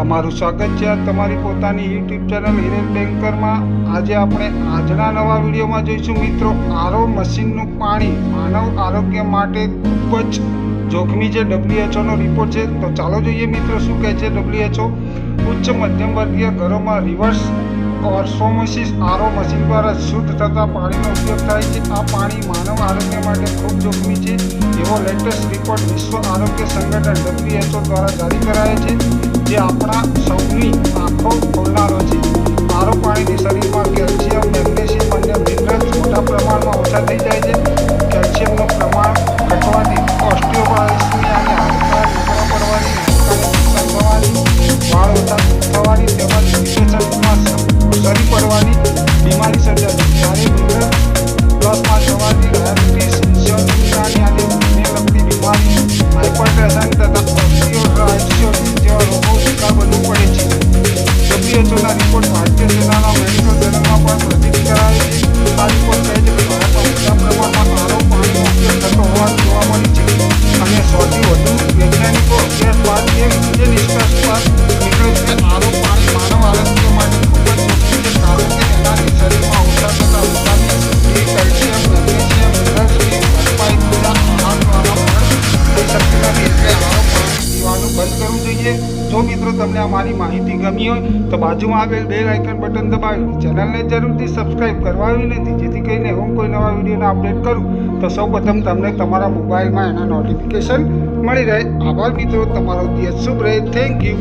તમારું સ્વાગત છે તમારી પોતાની યુટ્યુબ ચેનલ હિરેન બેન્કરમાં. આજે આપણે આજના નવા વિડીયોમાં જોઈશું. મિત્રો આરો મશીનનું પાણી માનવ આરોગ્ય માટે ખૂબ જ જોખમી છે. ડબ્લ્યુએચઓનો રિપોર્ટ છે. તો ચાલો જોઈએ મિત્રો શું કહે છે ડબ્લ્યુએચઓ ઉચ્ચ મધ્યમ વર્ગીય ઘરોમાં રિવર્સ ઓર્સોમોસિસ આરો મશીન દ્વારા શુદ્ધ થતા પાણીનો ઉપયોગ થાય છે. આ પાણી માનવ આરોગ્ય માટે ખૂબ જોખમી છે. એવો લેટેસ્ટ રિપોર્ટ વિશ્વ આરોગ્ય સંગઠન ડબ્લ્યુએચઓ દ્વારા જારી કરાયો છે. જે આપણા સૌની આંખો ખોલનારો છે આરો પાણીથી શરીરમાં કેલ્શિયમ, મેગ્નેશિયમ અને મિનરલ્સ મોટા પ્રમાણમાં ઓછા થઈ જાય છે. કેલ્શિયમનું પ્રમાણ Jedynemi po, nie płat, nie, nie niszczasz płat, mikrofon જોઈએ. જો મિત્રો તમને આ મારી માહિતી ગમી હોય, તો બાજુમાં આવેલ બેલ આઇકન બટન દબાવી ચેનલને જરૂરથી સબસ્ક્રાઈબ કરવાની નથી જેથી કરીને હું કોઈ નવા વિડીયોને અપડેટ કરું, તો સૌપ્રથમ તમને તમારા મોબાઈલમાં એના નોટિફિકેશન મળી રહે. આભાર મિત્રો, તમારો દિવસ શુભ રહે. Thank you